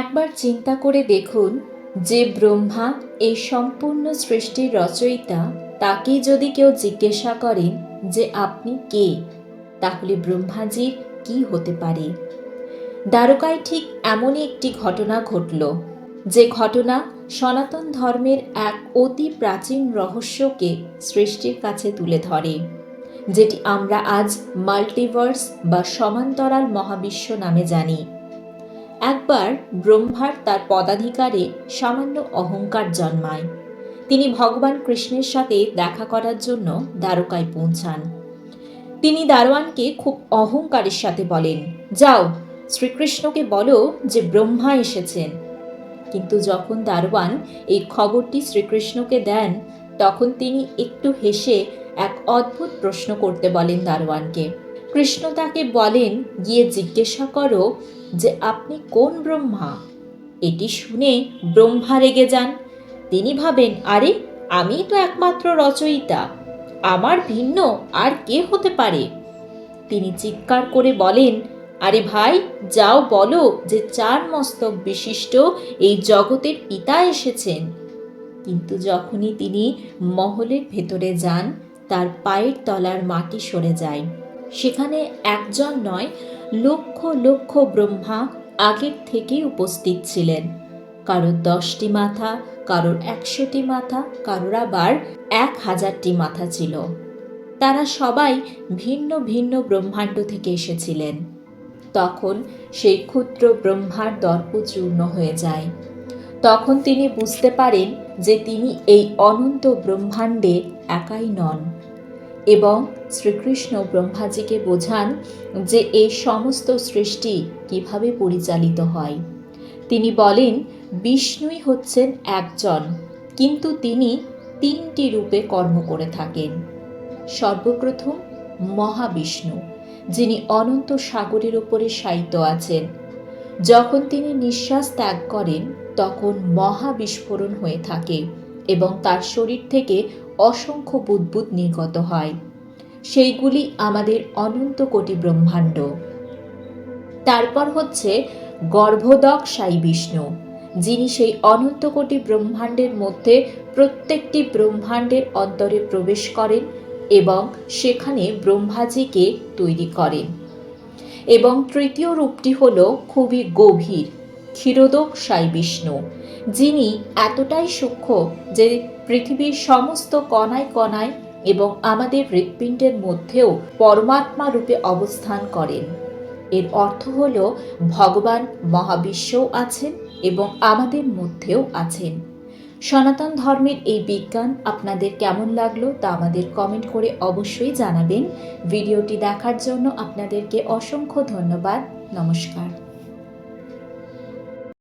একবার চিন্তা করে দেখুন যে ব্রহ্মা এই সম্পূর্ণ সৃষ্টির রচয়িতা, তাকে যদি কেউ জিজ্ঞাসা করেন যে আপনি কে, তাহলে ব্রহ্মাজির কি হতে পারে? দ্বারকায় ঠিক এমনই একটি ঘটনা ঘটল। যে ঘটনা সনাতন ধর্মের এক অতি প্রাচীন রহস্যকে সৃষ্টির কাছে তুলে ধরে, যেটি আমরা আজ মাল্টিভার্স বা সমান্তরাল মহাবিশ্ব নামে জানি। একবার ব্রহ্মার তার পদাধিকারে সামান্য অহংকার জন্মায়। তিনি ভগবান কৃষ্ণের সাথে দেখা করার জন্য দ্বারকায় পৌঁছান। তিনি দারোয়ানকে খুব অহংকারের সাথে বলেন, যাও, শ্রীকৃষ্ণকে বলো যে ব্রহ্মা এসেছেন। কিন্তু যখন দারোয়ান এই খবরটি শ্রীকৃষ্ণকে দেন, তখন তিনি একটু হেসে এক অদ্ভুত প্রশ্ন করতে বলেন দারোয়ানকে। কৃষ্ণ তাকে বলেন, গিয়ে জিজ্ঞাসা করো যে আপনি কোন ব্রহ্মা? এটি শুনে ব্রহ্মা রেগে যান। তিনি ভাবেন, আরে আমি তো একমাত্র রচয়িতা। আমার ভিন্ন আর কে হতে পারে? তিনি চিৎকার করে বলেন, আরে ভাই, যাও বলো যে চার মস্তক বিশিষ্ট এই জগতের পিতা এসেছেন। কিন্তু যখনই তিনি মহলের ভেতরে যান, তার পায়ের তলার মাটি সরে যায়। সেখানে একজন নয়, লক্ষ লক্ষ ব্রহ্মা আগের থেকেই উপস্থিত ছিলেন। কারোর দশটি মাথা, কারোর একশোটি মাথা, কারোর আবার এক হাজারটি মাথা ছিল। তারা সবাই ভিন্ন ভিন্ন ব্রহ্মাণ্ড থেকে এসেছিলেন। তখন সেই ক্ষুদ্র ব্রহ্মার দর্প চূর্ণ হয়ে যায়। তখন তিনি বুঝতে পারেন যে তিনি এই অনন্ত ব্রহ্মাণ্ডে একাই নন এবং শ্রীকৃষ্ণ ব্রহ্মাজিকে বোঝান যে এই সমস্ত সৃষ্টি কীভাবে পরিচালিত হয়। তিনি বলেন, বিষ্ণুই হচ্ছেন একজন, কিন্তু তিনি তিনটি রূপে কর্ম করে থাকেন। সর্বপ্রথম মহাবিষ্ণু, যিনি অনন্ত সাগরের ওপরে শায়িত আছেন। যখন তিনি নিঃশ্বাস ত্যাগ করেন, তখন মহাবিস্ফোরণ হয়ে থাকে এবং তার শরীর থেকে অসংখ্য বুদ্বুদ নির্গত হয়। সেইগুলি আমাদের অনন্ত কোটি ব্রহ্মাণ্ড। তারপর হচ্ছে গর্ভদক সাই বিষ্ণু, যিনি সেই অনন্ত কোটি ব্রহ্মাণ্ডের মধ্যে প্রত্যেকটি ব্রহ্মাণ্ডের অন্তরে প্রবেশ করেন এবং সেখানে ব্রহ্মাজিকে তৈরি করেন। এবং তৃতীয় রূপটি হল খুবই গভীর, ক্ষীরোদক সাই বিষ্ণু, যিনি এতটাই সূক্ষ্ম যে পৃথিবীর সমস্ত কণায় কণায় এবং আমাদের হৃৎপিণ্ডের মধ্যেও পরমাত্মা রূপে অবস্থান করেন। এর অর্থ হল, ভগবান মহাবিশ্বও আছেন এবং আমাদের মধ্যেও আছেন। সনাতন ধর্মের এই বিজ্ঞান আপনাদের কেমন লাগল তা আমাদের কমেন্ট করে অবশ্যই জানাবেন। ভিডিওটি দেখার জন্য আপনাদেরকে অসংখ্য ধন্যবাদ। নমস্কার।